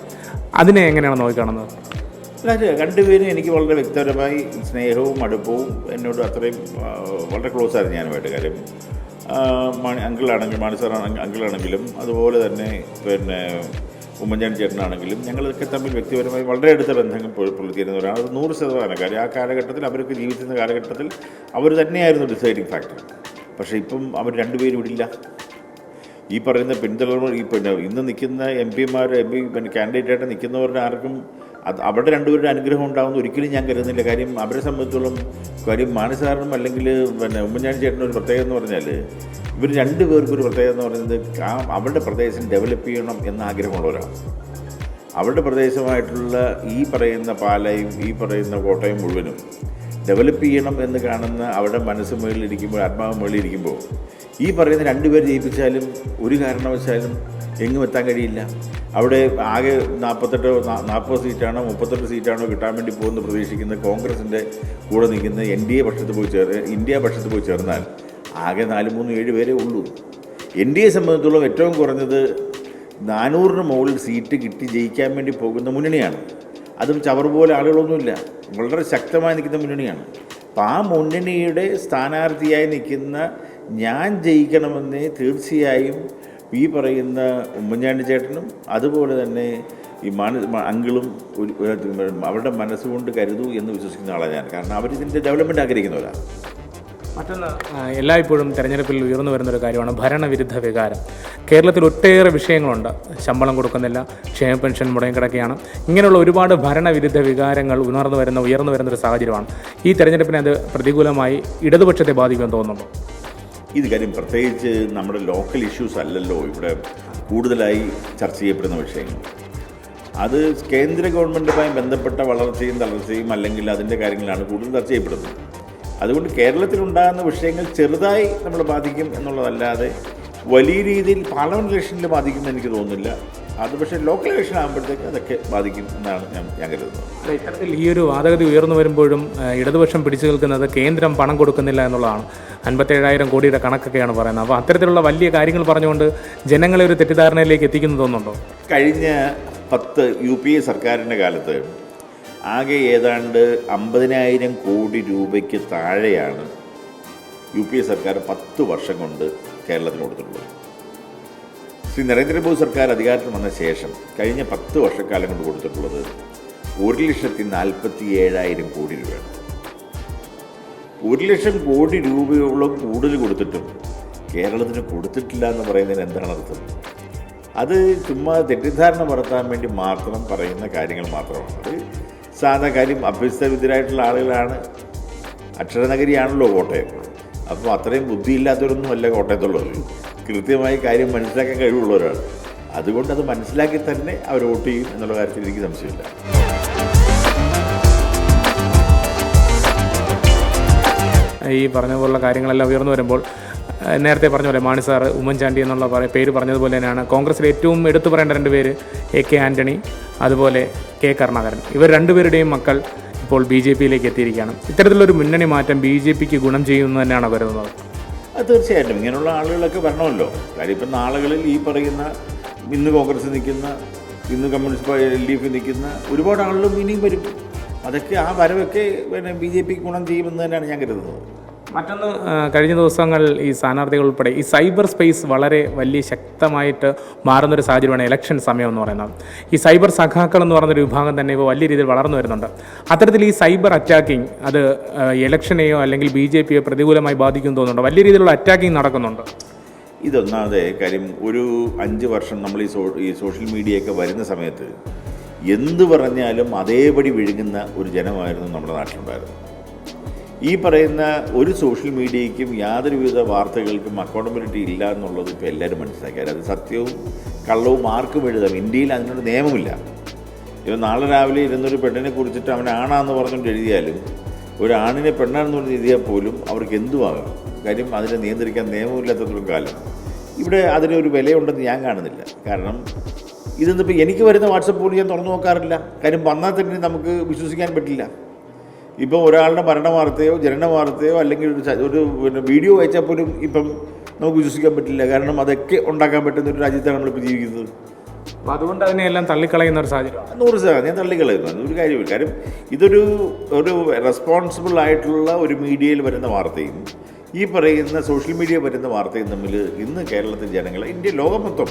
അതിനെ എങ്ങനെയാണ് നോക്കിക്കാണുന്നത്? രണ്ടുപേരും എനിക്ക് വളരെ വ്യക്തിപരമായി സ്നേഹവും അടുപ്പവും എന്നോട് അത്രയും വളരെ ക്ലോസ് ആയിരുന്നു ഞാനുമായിട്ട് കാര്യം. മണി മാണി അങ്കിളാണെങ്കിലും മാണി സാറാണെങ്കിൽ അങ്കിളാണെങ്കിലും അതുപോലെ തന്നെ പിന്നെ ഉമ്മൻചാണ്ടി ചേട്ടനാണെങ്കിലും ഞങ്ങളൊക്കെ തമ്മിൽ വ്യക്തിപരമായി വളരെ അടുത്ത ബന്ധങ്ങൾ പുല- പുലർത്തിയിരുന്നവരാണ് അത് നൂറ് ശതമാനം കാര്യം. ആ കാലഘട്ടത്തിൽ അവരൊക്കെ ജീവിച്ചിരുന്ന കാലഘട്ടത്തിൽ അവർ തന്നെയായിരുന്നു ഡിസൈഡിങ് ഫാക്ടർ. പക്ഷേ ഇപ്പം അവർ രണ്ടുപേരും ഇടില്ല ഈ പറയുന്ന പിന്തലമുറ ഈ പിന്നെ ഇന്ന് നിൽക്കുന്ന എം പിമാർ എം പി പിന്നെ കാൻഡിഡേറ്റായിട്ട് നിൽക്കുന്നവരുടെ ആർക്കും അത് അവരുടെ രണ്ടുപേരുടെ അനുഗ്രഹം ഉണ്ടാകുമെന്ന് ഒരിക്കലും ഞാൻ കരുതുന്നില്ല. കാര്യം അവരെ സംബന്ധിച്ചോളം കാര്യം മാനസാറിനും അല്ലെങ്കിൽ പിന്നെ ഉമ്മൻചാണ്ടി ചേട്ടനും ഒരു പ്രത്യേകത എന്ന് പറഞ്ഞാൽ ഇവർ രണ്ട് ഒരു പ്രത്യേകത എന്ന് പറയുന്നത് ആ അവരുടെ പ്രദേശം ഡെവലപ്പ് ചെയ്യണം എന്ന ആഗ്രഹമുള്ളവരാണ്. അവരുടെ പ്രദേശമായിട്ടുള്ള ഈ പറയുന്ന പാലയും ഈ പറയുന്ന കോട്ടയും മുഴുവനും ഡെവലപ്പ് ചെയ്യണം എന്ന് കാണുന്ന അവരുടെ മനസ്സ് മുകളിലിരിക്കുമ്പോൾ ആത്മാവ് മുകളിലിരിക്കുമ്പോൾ ഈ പറയുന്ന രണ്ടുപേർ ജയിപ്പിച്ചാലും ഒരു കാരണവശാലും എങ്ങും എത്താൻ കഴിയില്ല. അവിടെ ആകെ നാൽപ്പത്തെട്ടോ നാൽപ്പത് സീറ്റാണോ മുപ്പത്തെട്ട് സീറ്റാണോ കിട്ടാൻ വേണ്ടി പോകുന്ന പ്രതീക്ഷിക്കുന്ന കോൺഗ്രസിന്റെ കൂടെ നിൽക്കുന്ന എൻ ഡി എ പക്ഷത്ത് പോയി ചേർ ഇന്ത്യ പക്ഷത്ത് പോയി ചേർന്നാൽ ആകെ നാല് മൂന്ന് ഏഴ് പേരേ ഉള്ളൂ. എൻ ഡി എ സംബന്ധിച്ചിടത്തോളം ഏറ്റവും കുറഞ്ഞത് നാനൂറിന് മുകളിൽ സീറ്റ് കിട്ടി ജയിക്കാൻ വേണ്ടി പോകുന്ന മുന്നണിയാണ്. അതും ചവർ പോലെ ആളുകളൊന്നുമില്ല. വളരെ ശക്തമായി നിൽക്കുന്ന മുന്നണിയാണ്. അപ്പം ആ മുന്നണിയുടെ സ്ഥാനാർത്ഥിയായി നിൽക്കുന്ന ഞാൻ ജയിക്കണമെന്ന് തീർച്ചയായും ഈ പറയുന്ന ഉമ്മൻചാണ്ടി ചേട്ടനും അതുപോലെ തന്നെ ഈ മാന അങ്കിളും ഒരു അവരുടെ മനസ്സുകൊണ്ട് കരുതൂ എന്ന് വിശ്വസിക്കുന്ന ആളാണ് ഞാൻ. കാരണം അവരിതിന്റെ ഡെവലപ്മെന്റ് ആഗ്രഹിക്കുന്നവരാണ്. മറ്റൊന്ന് എല്ലായ്പ്പോഴും തെരഞ്ഞെടുപ്പിൽ ഉയർന്നു വരുന്നൊരു കാര്യമാണ് ഭരണവിരുദ്ധ വികാരം. കേരളത്തിൽ ഒട്ടേറെ വിഷയങ്ങളുണ്ട്. ശമ്പളം കൊടുക്കുന്നില്ല ക്ഷേമ പെൻഷൻ മുടങ്ങിക്കിടക്കുകയാണ് ഇങ്ങനെയുള്ള ഒരുപാട് ഭരണവിരുദ്ധ വികാരങ്ങൾ ഉണർന്നു വരുന്ന ഉയർന്നു വരുന്ന ഒരു സാഹചര്യമാണ്. ഈ തെരഞ്ഞെടുപ്പിനെ അത് പ്രതികൂലമായി ഇടതുപക്ഷത്തെ ബാധിക്കുമെന്ന് തോന്നുന്നുണ്ടോ? ഇത് കാര്യം പ്രത്യേകിച്ച് നമ്മുടെ ലോക്കൽ ഇഷ്യൂസ് അല്ലല്ലോ. ഇവിടെ കൂടുതലായി ചർച്ച ചെയ്യപ്പെടുന്ന വിഷയങ്ങൾ അത് കേന്ദ്ര ഗവൺമെന്റുമായി ബന്ധപ്പെട്ട വളർച്ചയും തളർച്ചയും അല്ലെങ്കിൽ അതിന്റെ കാര്യങ്ങളാണ് കൂടുതൽ ചർച്ച ചെയ്യപ്പെടുന്നത്. അതുകൊണ്ട് കേരളത്തിലുണ്ടാകുന്ന വിഷയങ്ങൾ ചെറുതായി നമ്മൾ ബാധിക്കും എന്നുള്ളതല്ലാതെ വലിയ രീതിയിൽ പാർലമെന്റ് ഇലക്ഷനിൽ ബാധിക്കുമെന്ന് എനിക്ക് തോന്നുന്നില്ല. അത് പക്ഷേ ലോക്കൽ ഇലക്ഷൻ ആകുമ്പോഴത്തേക്ക് അതൊക്കെ ബാധിക്കും എന്നാണ് ഞാൻ ഞാൻ കരുതുന്നത്. ഇത്തരത്തിൽ ഈ ഒരു വാദഗതി ഉയർന്നു വരുമ്പോഴും ഇടതുപക്ഷം പിടിച്ചു നിൽക്കുന്നത് കേന്ദ്രം പണം കൊടുക്കുന്നില്ല എന്നുള്ളതാണ്. അൻപത്തേഴായിരം കോടിയുടെ കണക്കൊക്കെയാണ് പറയുന്നത്. അപ്പോൾ അത്തരത്തിലുള്ള വലിയ കാര്യങ്ങൾ പറഞ്ഞുകൊണ്ട് ജനങ്ങളെ ഒരു തെറ്റിദ്ധാരണയിലേക്ക് എത്തിക്കുന്നു തോന്നുന്നുണ്ടോ? കഴിഞ്ഞ പത്ത് യു പി എ സർക്കാരിന്റെ കാലത്ത് ആകെ ഏതാണ്ട് അമ്പതിനായിരം കോടി രൂപയ്ക്ക് താഴെയാണ് യു പി എ സർക്കാർ പത്ത് വർഷം കൊണ്ട് കേരളത്തിന് കൊടുത്തിട്ടുള്ളത് ശ്രീ നരേന്ദ്രമോദി സർക്കാർ അധികാരത്തിൽ വന്ന ശേഷം കഴിഞ്ഞ പത്ത് വർഷക്കാലം കൊണ്ട് കൊടുത്തിട്ടുള്ളത് ഒരു ലക്ഷത്തി നാൽപ്പത്തി ഏഴായിരം കോടി രൂപയാണ്. ഒരു ലക്ഷം കോടി രൂപയോളം കൂടുതൽ കൊടുത്തിട്ടും കേരളത്തിന് കൊടുത്തിട്ടില്ല എന്ന് പറയുന്നതിന് എന്താണ് അർത്ഥം? അത് ചുമ്മാ തെറ്റിദ്ധാരണ പരത്താൻ വേണ്ടി മാത്രം പറയുന്ന കാര്യങ്ങൾ മാത്രമാണ്. അത് സാധാ കാര്യം അഭ്യസ്തവിദ്യരായിട്ടുള്ള ആളുകളാണ്. അക്ഷരനഗരിയാണല്ലോ കോട്ടയം. അപ്പോൾ അത്രയും ബുദ്ധിയില്ലാത്തവരൊന്നും അല്ല കോട്ടയത്തുള്ളവർ. കൃത്യമായി കാര്യം മനസ്സിലാക്കാൻ കഴിവുള്ളവരാണ്. അതുകൊണ്ട് അത് മനസ്സിലാക്കി തന്നെ അവർ വോട്ട് ചെയ്യും എന്നുള്ള കാര്യത്തിൽ എനിക്ക് സംശയമില്ല. ഈ പറഞ്ഞ പോലുള്ള കാര്യങ്ങളെല്ലാം ഉയർന്നു വരുമ്പോൾ നേരത്തെ പറഞ്ഞ പോലെ മാണി സാറ് ഉമ്മൻചാണ്ടി എന്നുള്ള പേര് പറഞ്ഞതുപോലെ തന്നെയാണ് കോൺഗ്രസിൽ ഏറ്റവും എടുത്തു പറയേണ്ട രണ്ട് പേര് എ കെ ആന്റണി അതുപോലെ കെ കരുണാകരൻ. ഇവർ രണ്ടുപേരുടെയും മക്കൾ ഇപ്പോൾ ബി ജെ പിയിലേക്ക് എത്തിയിരിക്കുകയാണ്. ഇത്തരത്തിലൊരു മുന്നണി മാറ്റം ബി ജെ പിക്ക് ഗുണം ചെയ്യുമെന്ന് തന്നെയാണ് കരുതുന്നത് അത് തീർച്ചയായിട്ടും. ഇങ്ങനെയുള്ള ആളുകളൊക്കെ വരണമല്ലോ. കാര്യം ഇപ്പം നാളുകളിൽ ഈ പറയുന്ന ഇന്ന് കോൺഗ്രസ് നിൽക്കുന്ന ഇന്ന് കമ്മ്യൂണിസ്റ്റ് എൽ ഡി എഫ് നിൽക്കുന്ന ഒരുപാട് ആളുകളും ഇനിയും വരും. അതൊക്കെ ആ വരവൊക്കെ പിന്നെ ബി ജെ പിക്ക് ഗുണം ചെയ്യുമെന്ന് തന്നെയാണ് ഞാൻ കരുതുന്നത്. മറ്റൊന്ന് കഴിഞ്ഞ ദിവസങ്ങളിൽ ഈ സ്ഥാനാർത്ഥികൾ ഉൾപ്പെടെ ഈ സൈബർ സ്പേസ് വളരെ വലിയ ശക്തമായിട്ട് മാറുന്നൊരു സാഹചര്യമാണ് ഇലക്ഷൻ സമയം എന്ന് പറയുന്നത്. ഈ സൈബർ സഖാക്കൾ എന്ന് പറയുന്നൊരു വിഭാഗം തന്നെ ഇപ്പോൾ വലിയ രീതിയിൽ വളർന്നു വരുന്നുണ്ട്. അത്തരത്തിൽ ഈ സൈബർ അറ്റാക്കിംഗ് അത് ഇലക്ഷനെയോ അല്ലെങ്കിൽ ബി ജെ പിയോ പ്രതികൂലമായി ബാധിക്കും തോന്നുന്നുണ്ടോ? വലിയ രീതിയിലുള്ള അറ്റാക്കിംഗ് നടക്കുന്നുണ്ട്? ഇതൊന്നാതെ കാര്യം ഒരു അഞ്ച് വർഷം നമ്മൾ ഈ സോ ഈ സോഷ്യൽ മീഡിയയൊക്കെ വരുന്ന സമയത്ത് എന്ത് പറഞ്ഞാലും അതേപടി വിഴുങ്ങുന്ന ഒരു ജനമായിരുന്നു നമ്മുടെ നാട്ടിലുണ്ടായിരുന്നത്. ഈ പറയുന്ന ഒരു സോഷ്യൽ മീഡിയയ്ക്കും യാതൊരുവിധ വാർത്തകൾക്കും അക്കൗണ്ടബിലിറ്റി ഇല്ല എന്നുള്ളത് ഇപ്പോൾ എല്ലാവരും മനസ്സിലാക്കി. അത് സത്യവും കള്ളവും ആർക്കും എഴുതാം. ഇന്ത്യയിൽ അതിനൊരു നിയമമില്ല. ഇപ്പം നാളെ രാവിലെ ഇരുന്നൊരു പെണ്ണിനെ കുറിച്ചിട്ട് അവൻ ആണാന്ന് പറഞ്ഞുകൊണ്ട് എഴുതിയാലും ഒരു ആണിനെ പെണ്ണാണെന്ന് പറഞ്ഞ് എഴുതിയാൽ പോലും അവർക്ക് എന്തുമാകാം കാര്യം അതിനെ നിയന്ത്രിക്കാൻ നിയമമില്ലാത്തത്രയും കാലം. ഇവിടെ അതിനൊരു വിലയുണ്ടെന്ന് ഞാൻ കാണുന്നില്ല. കാരണം ഇതെന്നിപ്പോൾ എനിക്ക് വരുന്ന വാട്സപ്പ് പോലും ഞാൻ തുറന്നു നോക്കാറില്ല. കാര്യം വന്നാൽ തന്നെ നമുക്ക് വിശ്വസിക്കാൻ പറ്റില്ല. ഇപ്പം ഒരാളുടെ മരണ വാർത്തയോ ജനന വാർത്തയോ അല്ലെങ്കിൽ ഒരു ഒരു പിന്നെ വീഡിയോ അയച്ചാൽ പോലും ഇപ്പം നമുക്ക് വിശ്വസിക്കാൻ പറ്റില്ല. കാരണം അതൊക്കെ ഉണ്ടാക്കാൻ പറ്റുന്ന ഒരു രാജ്യത്താണ് നമ്മളിപ്പോൾ ജീവിക്കുന്നത്. അപ്പോൾ അതുകൊണ്ട് അതിനെയെല്ലാം തള്ളിക്കളയുന്ന ഒരു സാഹചര്യം. നൂറ് ശതമാനം. ഞാൻ തള്ളിക്കളയുന്നു. അതൊരു കാര്യമില്ല. കാര്യം ഇതൊരു ഒരു റെസ്പോൺസിബിൾ ആയിട്ടുള്ള ഒരു മീഡിയയിൽ വരുന്ന വാർത്തയും ഈ പറയുന്ന സോഷ്യൽ മീഡിയ വരുന്ന വാർത്തയും തമ്മിൽ ഇന്ന് കേരളത്തിൽ ജനങ്ങൾ ഇന്ത്യ ലോകം മൊത്തം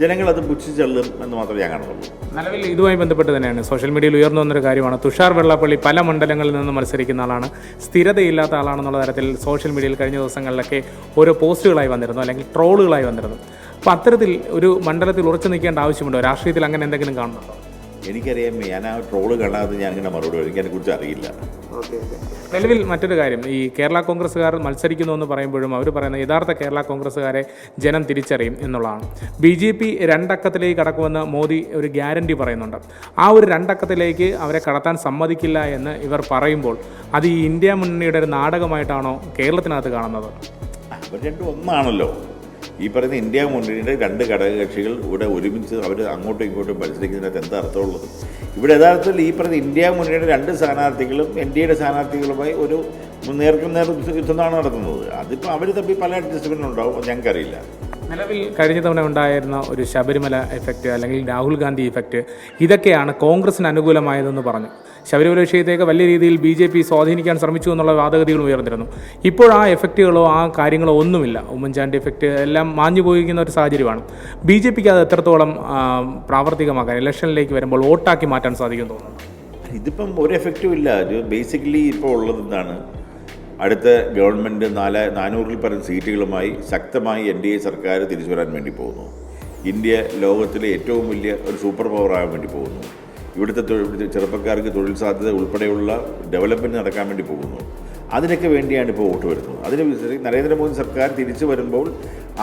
ജനങ്ങൾ അത് പുച്ഛിച്ചള്ളും എന്ന് മാത്രമേ ഞാൻ കാണുന്നുള്ളൂ. നിലവിൽ ഇതുമായി ബന്ധപ്പെട്ട് തന്നെയാണ്. സോഷ്യൽ മീഡിയയിൽ ഉയർന്നു വന്നൊരു കാര്യമാണ്. തുഷാർ വെള്ളാപ്പള്ളി പല മണ്ഡലങ്ങളിൽ നിന്ന് മത്സരിക്കുന്ന ആളാണ്. സ്ഥിരതയില്ലാത്ത ആളാണെന്നുള്ള തരത്തിൽ സോഷ്യൽ മീഡിയയിൽ കഴിഞ്ഞ ദിവസങ്ങളിലൊക്കെ ഓരോ പോസ്റ്റുകളായി വന്നിരുന്നു അല്ലെങ്കിൽ ട്രോളുകളായി വന്നിരുന്നു. അപ്പോൾ അത്തരത്തിൽ ഒരു മണ്ഡലത്തിൽ ഉറച്ചു നിൽക്കേണ്ട ആവശ്യമുണ്ടോ? രാഷ്ട്രീയത്തിൽ അങ്ങനെ എന്തെങ്കിലും കാണുന്നുണ്ടോ? എനിക്കറിയാം ഞാൻ ആ ട്രോൾ കാണാതെ ഞാൻ ഇങ്ങനെ മറുപടി എനിക്ക് എനിക്കതിനെക്കുറിച്ച് അറിയില്ല. നിലവിൽ മറ്റൊരു കാര്യം ഈ കേരള കോൺഗ്രസ്സുകാർ മത്സരിക്കുന്നു എന്ന് പറയുമ്പോഴും അവർ പറയുന്ന യഥാർത്ഥ കേരള കോൺഗ്രസ്സുകാരെ ജനം തിരിച്ചറിയും എന്നുള്ളതാണ്. ബി ജെ പി രണ്ടക്കത്തിലേക്ക് കടക്കുമെന്ന് മോദി ഒരു ഗ്യാരണ്ടി പറയുന്നുണ്ട്. ആ ഒരു രണ്ടക്കത്തിലേക്ക് അവരെ കടത്താൻ സമ്മതിക്കില്ല എന്ന് ഇവർ പറയുമ്പോൾ അത് ഈ ഇന്ത്യ മുന്നണിയുടെ ഒരു നാടകമായിട്ടാണോ കേരളത്തിനകത്ത് കാണുന്നത്? അവർ രണ്ടും ഒന്നാണല്ലോ. ഈ പറയുന്ന ഇന്ത്യ മുന്നണിയുടെ രണ്ട് ഘടകകക്ഷികൾ ഇവിടെ ഒരുമിച്ച് അവർ അങ്ങോട്ടും ഇങ്ങോട്ടും മത്സരിക്കുന്നതിനകത്ത് എന്താ അർത്ഥമുള്ളത്? ഇവിടെ യഥാർത്ഥത്തിൽ ഈ പറയുന്ന ഇന്ത്യ മുന്നണിയുടെ രണ്ട് സ്ഥാനാർത്ഥികളും എൻ ഡി എയുടെ സ്ഥാനാർത്ഥികളുമായി ഒരു നേർക്കും നേർ യുദ്ധമാണ് നടത്തുന്നത് അതിപ്പോൾ അവർ തമ്മിൽ പല അഡ്ജസ്റ്റ്മെന്റും ഉണ്ടാവും ഞങ്ങൾക്കറിയില്ല. നിലവിൽ കഴിഞ്ഞ തവണ ഉണ്ടായിരുന്ന ഒരു ശബരിമല എഫക്റ്റ് അല്ലെങ്കിൽ രാഹുൽ ഗാന്ധി ഇഫക്റ്റ് ഇതൊക്കെയാണ് കോൺഗ്രസിന് അനുകൂലമായതെന്ന് പറഞ്ഞു. ശബരിമല വിഷയത്തേക്ക് വലിയ രീതിയിൽ ബി ജെ പി സ്വാധീനിക്കാൻ ശ്രമിച്ചു എന്നുള്ള വാദഗതികൾ ഉയർന്നിരുന്നു. ഇപ്പോൾ ആ എഫക്റ്റുകളോ ആ കാര്യങ്ങളോ ഒന്നുമില്ല. ഉമ്മൻചാണ്ടി എഫക്റ്റ് എല്ലാം മാഞ്ഞു പോയിരിക്കുന്ന ഒരു സാഹചര്യമാണ്. ബി ജെ പിക്ക് അത് എത്രത്തോളം പ്രാവർത്തികമാക്കാൻ ഇലക്ഷനിലേക്ക് വരുമ്പോൾ വോട്ടാക്കി മാറ്റാൻ സാധിക്കും തോന്നുന്നു? ഇതിപ്പം ഒരു എഫക്റ്റും ഇല്ല. ബേസിക്കലി ഇപ്പോൾ ഉള്ളത് എന്താണ്? അടുത്ത ഗവൺമെന്റ് നാല് നാനൂറിൽ പരം സീറ്റുകളുമായി ശക്തമായി എൻ ഡി എ സർക്കാർ തിരിച്ചു വരാൻ വേണ്ടി പോകുന്നു. ഇന്ത്യ ലോകത്തിലെ ഏറ്റവും വലിയ ഒരു സൂപ്പർ പവർ ആകാൻ വേണ്ടി പോകുന്നു. ഇവിടുത്തെ ചെറുപ്പക്കാർക്ക് തൊഴിൽ സാധ്യത ഉൾപ്പെടെയുള്ള ഡെവലപ്മെന്റ് നടക്കാൻ വേണ്ടി പോകുന്നു. അതിനൊക്കെ വേണ്ടിയാണ് ഇപ്പോൾ വോട്ട് വരുന്നത്. അതിന് നരേന്ദ്രമോദി സർക്കാർ തിരിച്ചു വരുമ്പോൾ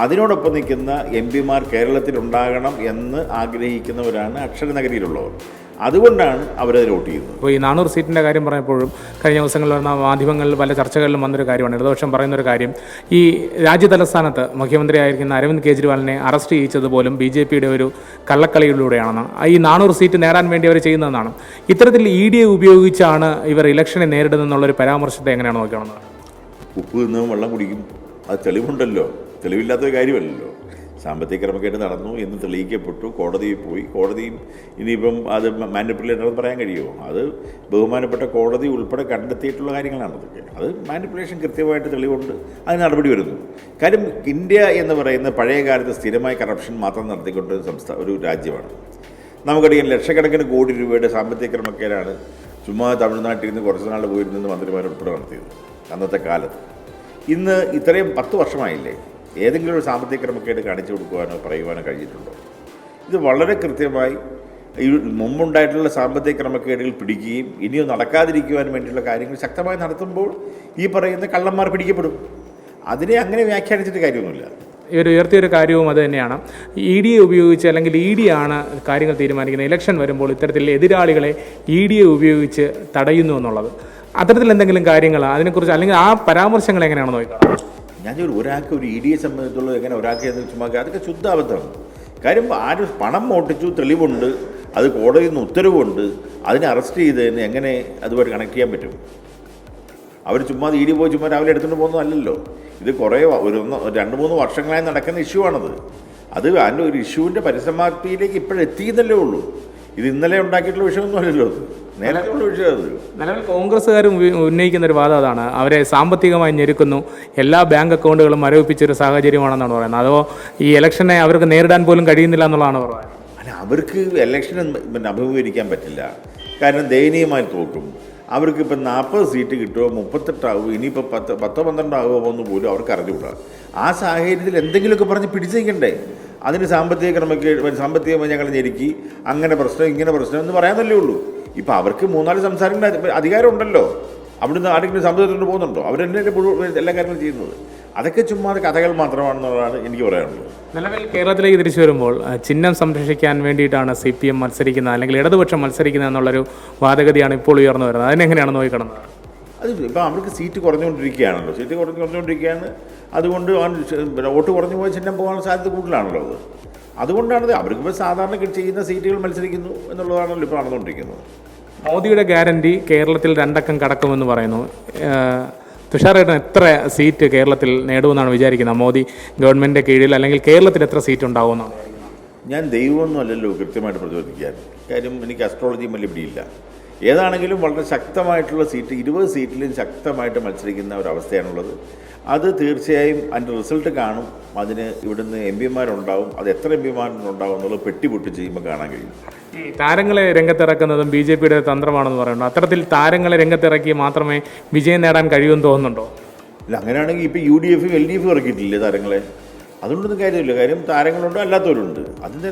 അതിനോടൊപ്പം നിൽക്കുന്ന എം പിമാർ കേരളത്തിലുണ്ടാകണം എന്ന് ആഗ്രഹിക്കുന്നവരാണ് അക്ഷരനഗരിയിലുള്ളവർ. അതുകൊണ്ടാണ് അവരതിൽ വോട്ട് ചെയ്യുന്നത് അപ്പോൾ ഈ നാനൂറ് സീറ്റിന്റെ കാര്യം പറഞ്ഞപ്പോഴും കഴിഞ്ഞ ദിവസങ്ങളിൽ വന്ന മാധ്യമങ്ങളിൽ പല ചർച്ചകളിലും വന്നൊരു കാര്യമാണ് ഇടതുപക്ഷം പറയുന്നൊരു കാര്യം. ഈ രാജ്യതലസ്ഥാനത്ത് മുഖ്യമന്ത്രിയായിരിക്കുന്ന അരവിന്ദ് കെജ്രിവാളിനെ അറസ്റ്റ് ചെയ്യിച്ചത് പോലും ബി ജെ പിയുടെ ഒരു കള്ളക്കളിയിലൂടെയാണെന്ന്. ഈ നാനൂറ് സീറ്റ് നേടാൻ വേണ്ടി അവർ ചെയ്യുന്നതെന്നാണ്. ഇത്തരത്തിൽ ഇ ഡി എ ഉപയോഗിച്ചാണ് ഇവർ ഇലക്ഷനെ നേരിടുന്നതെന്നുള്ളൊരു പരാമർശത്തെ എങ്ങനെയാണ് നോക്കുകയാണെന്ന് ഉപ്പ് തിന്നും വെള്ളം കുടിക്കും. അത് തെളിവുണ്ടല്ലോ. തെളിവില്ലാത്ത കാര്യമല്ലല്ലോ. സാമ്പത്തിക ക്രമക്കേട് നടന്നു എന്ന് തെളിയിക്കപ്പെട്ടു. കോടതിയിൽ പോയി. കോടതിയും ഇനിയിപ്പം അത് മാനിപ്പുലേറ്റർ പറയാൻ കഴിയുമോ? അത് ബഹുമാനപ്പെട്ട കോടതി ഉൾപ്പെടെ കണ്ടെത്തിയിട്ടുള്ള കാര്യങ്ങളാണ് അതൊക്കെ. അത് മാനിപ്പുലേഷൻ കൃത്യമായിട്ട് തെളിവുണ്ട്. അതിന് നടപടി വരുന്നു. കാര്യം ഇന്ത്യ എന്ന് പറയുന്ന പഴയ കാലത്ത് സ്ഥിരമായി കറപ്ഷൻ മാത്രം നടത്തിക്കൊണ്ട് സംസ്ഥാന ഒരു രാജ്യമാണ്. നമുക്കറിയാം ലക്ഷക്കണക്കിന് കോടി രൂപയുടെ സാമ്പത്തിക ക്രമക്കേടാണ് ചുമ്മാ തമിഴ്നാട്ടിൽ നിന്ന് കുറച്ച് നാൾ പോയിരുന്നെന്ന് മന്ത്രിമാർ ഉൾപ്പെടെ നടത്തിയത് അന്നത്തെ കാലത്ത്. ഇന്ന് ഇത്രയും പത്ത് വർഷമായില്ലേ? ഏതെങ്കിലും ഒരു സാമ്പത്തിക ക്രമക്കേട് കാണിച്ചു കൊടുക്കുവാനോ പറയുവാനോ കഴിഞ്ഞിട്ടുണ്ടോ? ഇത് വളരെ കൃത്യമായി ഈ മുമ്പുണ്ടായിട്ടുള്ള സാമ്പത്തിക ക്രമക്കേടുകൾ പിടിക്കുകയും ഇനിയും നടക്കാതിരിക്കുവാൻ വേണ്ടിയുള്ള കാര്യങ്ങൾ ശക്തമായി നടത്തുമ്പോൾ ഈ പറയുന്ന കള്ളന്മാർ പിടിക്കപ്പെടും. അതിനെ അങ്ങനെ വ്യാഖ്യാനിച്ചിട്ട് കാര്യമൊന്നുമില്ല. ഇവർ ഉയർത്തിയൊരു കാര്യവും അത് തന്നെയാണ്. ഇ ഡി ഉപയോഗിച്ച് അല്ലെങ്കിൽ ഇ ഡി ആണ് കാര്യങ്ങൾ തീരുമാനിക്കുന്നത്. ഇലക്ഷൻ വരുമ്പോൾ ഇത്തരത്തിൽ എതിരാളികളെ ഇ ഡി എ ഉപയോഗിച്ച് തടയുന്നു എന്നുള്ളത്. അത്തരത്തിൽ എന്തെങ്കിലും കാര്യങ്ങൾ അതിനെക്കുറിച്ച് അല്ലെങ്കിൽ ആ പരാമർശങ്ങൾ എങ്ങനെയാണെന്ന് നോക്കുന്നത് ഞാൻ ചോദിച്ചു ഒരാൾക്ക് ഒരു ഇ ഡിയെ സംബന്ധിച്ചുള്ളത് എങ്ങനെ ഒരാൾക്ക് എന്ന് ചുമ്മാ അതൊക്കെ ശുദ്ധാബദ്ധമാണ് കാര്യം ആര് പണം മോട്ടിച്ചു തെളിവുണ്ട് അത് കോടതിയിൽ നിന്ന് ഉത്തരവുണ്ട് അതിനെ അറസ്റ്റ് ചെയ്തതിന് എങ്ങനെ അതുമായിട്ട് കണക്ട് ചെയ്യാൻ പറ്റും? അവർ ചുമ്മാ ഇ ഡി പോയി ചുമ്മാ രാവിലെ എടുത്തുകൊണ്ട് പോകുന്നതല്ലല്ലോ ഇത് കുറേ ഒരു ഒന്ന് രണ്ട് മൂന്ന് വർഷങ്ങളായി നടക്കുന്ന ഇഷ്യൂ ആണത്. അത് അതിന്റെ ഒരു ഇഷ്യൂവിന്റെ പരിസമാപ്തിയിലേക്ക് ഇപ്പോഴെത്തിയെന്നല്ലേ ഉള്ളൂ. ഇത് ഇന്നലെ ഉണ്ടാക്കിയിട്ടുള്ള വിഷയമൊന്നുമല്ലല്ലോ അത്. വിഷയം നിലവിൽ കോൺഗ്രസ്സുകാർ ഉന്നയിക്കുന്ന ഒരു വാദം അതാണ്. അവരെ സാമ്പത്തികമായി ഞെരുക്കുന്നു. എല്ലാ ബാങ്ക് അക്കൗണ്ടുകളും മരവിപ്പിച്ചൊരു സാഹചര്യമാണെന്നാണ് പറയുന്നത്. അതോ ഈ ഇലക്ഷനെ അവർക്ക് നേരിടാൻ പോലും കഴിയുന്നില്ല എന്നുള്ളതാണ് പറയുന്നത്? അല്ല അവർക്ക് ഇലക്ഷനെ പിന്നെ അഭിമുഖീകരിക്കാൻ പറ്റില്ല. കാരണം ദയനീയമായി തോക്കും അവർക്ക് ഇപ്പം നാൽപ്പത് സീറ്റ് കിട്ടുമോ മുപ്പത്തെട്ടാകുമോ ഇനിയിപ്പോൾ പത്ത് പത്തോ പന്ത്രണ്ടോ ആകുമോ എന്ന് പോലും അവർക്ക് അറിഞ്ഞുകൂടാ. ആ സാഹചര്യത്തിൽ എന്തെങ്കിലുമൊക്കെ പറഞ്ഞ് പിടിച്ചേക്കണ്ടേ? അതിന് സാമ്പത്തിക ക്രമക്കേട് സാമ്പത്തികമായി ഞങ്ങൾ ഞെരുക്കി. അങ്ങനെ പ്രശ്നം ഇങ്ങനെ പ്രശ്നം എന്ന് പറയാനല്ലേ ഉള്ളൂ. ഇപ്പം അവർക്ക് മൂന്നാൽ സംസാരങ്ങളുടെ അധികാരമുണ്ടല്ലോ. അവിടുന്ന് ആരെങ്കിലും സമുദ്രത്തിലോട്ട് പോകുന്നുണ്ടോ? അവരെന്നെ എല്ലാ കാര്യങ്ങളും ചെയ്യുന്നത്. അതൊക്കെ ചുമ്മാ കഥകൾ മാത്രമാണെന്നുള്ളതാണ് എനിക്ക് പറയാനുള്ളത്. നിലവിൽ കേരളത്തിലേക്ക് തിരിച്ചു വരുമ്പോൾ ചിഹ്നം സംരക്ഷിക്കാൻ വേണ്ടിയിട്ടാണ് സി പി എം മത്സരിക്കുന്നത് അല്ലെങ്കിൽ ഇടതുപക്ഷം മത്സരിക്കുന്നത് എന്നുള്ളൊരു വാദഗതിയാണ് ഇപ്പോൾ ഉയർന്നു വരുന്നത്. അതിനെങ്ങനെയാണ് നോക്കിക്കാണുന്നത് അത് ഇപ്പം അവർക്ക് സീറ്റ് കുറഞ്ഞുകൊണ്ടിരിക്കുകയാണല്ലോ. സീറ്റ് കുറഞ്ഞു കുറഞ്ഞുകൊണ്ടിരിക്കുകയാണ്. അതുകൊണ്ട് വോട്ട് കുറഞ്ഞു പോയ ചിഹ്നം പോകാനുള്ള സാധ്യത കൂടുതലാണല്ലോ അത്. അതുകൊണ്ടാണ് അവർക്കിപ്പോൾ സാധാരണ ചെയ്യുന്ന സീറ്റുകൾ മത്സരിക്കുന്നു എന്നുള്ളതാണല്ലോ ഇപ്പോൾ നടന്നുകൊണ്ടിരിക്കുന്നത്. മോദിയുടെ ഗ്യാരണ്ടി കേരളത്തിൽ രണ്ടക്കം കടക്കുമെന്ന് പറയുന്നു. തുഷാറേട്ടൻ എത്ര സീറ്റ് കേരളത്തിൽ നേടുമെന്നാണ് വിചാരിക്കുന്നത്? മോദി ഗവൺമെന്റിന്റെ കീഴിൽ അല്ലെങ്കിൽ കേരളത്തിൽ എത്ര സീറ്റ് ഉണ്ടാവുമെന്നാണ് ഞാൻ ദൈവമൊന്നും അല്ലല്ലോ കൃത്യമായിട്ട് പ്രചോദിപ്പിക്കാൻ കാര്യം എനിക്ക് അസ്ട്രോളജിയും വലിയ പിടിയില്ല. ഏതാണെങ്കിലും വളരെ ശക്തമായിട്ടുള്ള സീറ്റ് ഇരുപത് സീറ്റിലും ശക്തമായിട്ട് മത്സരിക്കുന്ന ഒരവസ്ഥയാണുള്ളത്. അത് തീർച്ചയായും അതിന്റെ റിസൾട്ട് കാണും. അതിന് ഇവിടുന്ന് എം പിമാരുണ്ടാവും അത് എത്ര എം പിമാരുണ്ടാവും എന്നുള്ളത് പെട്ടി പൊട്ടി ചെയ്യുമ്പോൾ കാണാൻ കഴിയും. ഈ താരങ്ങളെ രംഗത്തിറക്കുന്നതും ബി ജെ പിയുടെ തന്ത്രമാണെന്ന് പറയുന്നത് അത്തരത്തിൽ താരങ്ങളെ രംഗത്തിറക്കി മാത്രമേ വിജയം നേടാൻ കഴിയുമെന്ന് തോന്നുന്നുണ്ടോ? അല്ല അങ്ങനെയാണെങ്കിൽ ഇപ്പോൾ യു ഡി എഫും എൽ ഡി എഫും ഇറക്കിയിട്ടില്ലേ താരങ്ങളെ? അതുകൊണ്ടൊന്നും കാര്യമില്ല. കാര്യം താരങ്ങളുണ്ട് അല്ലാത്തവരുണ്ട്. അതിന്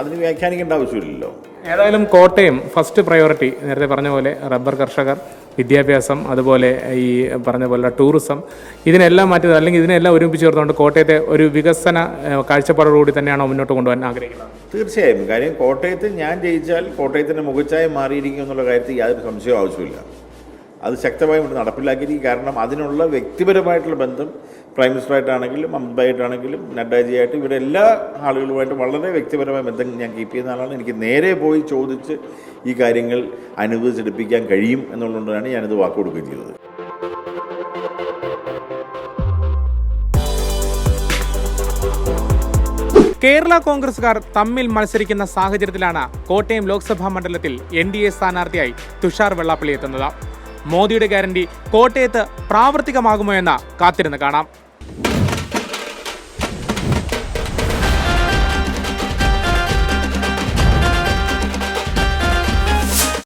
അതിന് വ്യാഖ്യാനിക്കേണ്ട ആവശ്യമില്ലല്ലോ. ഏതായാലും കോട്ടയം ഫസ്റ്റ് പ്രയോറിറ്റി നേരത്തെ പറഞ്ഞ പോലെ റബ്ബർ കർഷകർ. വിദ്യാഭ്യാസം അതുപോലെ ഈ പറഞ്ഞ പോലെ ടൂറിസം ഇതിനെല്ലാം മാറ്റി അല്ലെങ്കിൽ ഇതിനെല്ലാം ഒരുമിച്ച് ചേർത്തുകൊണ്ട് കോട്ടയത്തെ ഒരു വികസന കാഴ്ചപ്പാടോടുകൂടി തന്നെയാണോ മുന്നോട്ട് കൊണ്ടുപോകാൻ ആഗ്രഹിക്കുന്നത്? തീർച്ചയായും. കാര്യം കോട്ടയത്ത് ഞാൻ ജയിച്ചാൽ കോട്ടയത്തിന്റെ മുഖച്ചായ മാറിയിരിക്കും എന്നുള്ള കാര്യത്തിൽ യാതൊരു സംശയവും ആവശ്യമില്ല അത് ശക്തമായി ഇവിടെ നടപ്പിലാക്കിയിരിക്കും. കാരണം അതിനുള്ള വ്യക്തിപരമായിട്ടുള്ള ബന്ധം പ്രൈം മിനിസ്റ്ററായിട്ടാണെങ്കിലും അമിത്ഭായിട്ടാണെങ്കിലും നഡ്ഡാജിയായിട്ട് ഇവിടെ എല്ലാ ആളുകളുമായിട്ട് വളരെ വ്യക്തിപരമായ ബന്ധം ഞാൻ കീപ്പ് ചെയ്യുന്ന ആളാണ്. എനിക്ക് നേരെ പോയി ചോദിച്ച് ഈ കാര്യങ്ങൾ അനുവദിച്ചെടുപ്പിക്കാൻ കഴിയും എന്നുള്ളതുകൊണ്ടാണ് ഞാനിത് വാക്കുകൊടുക്കുകയും ചെയ്തത്. കേരള കോൺഗ്രസുകാർ തമ്മിൽ മത്സരിക്കുന്ന സാഹചര്യത്തിലാണ് കോട്ടയം ലോക്സഭാ മണ്ഡലത്തിൽ എൻ ഡി എ സ്ഥാനാർത്ഥിയായി തുഷാർ വെള്ളാപ്പള്ളി എത്തുന്നത്. മോദിയുടെ ഗ്യാരണ്ടി കോട്ടയത്ത് പ്രാവർത്തികമാകുമോ എന്ന് കാത്തിരുന്ന് കാണാം.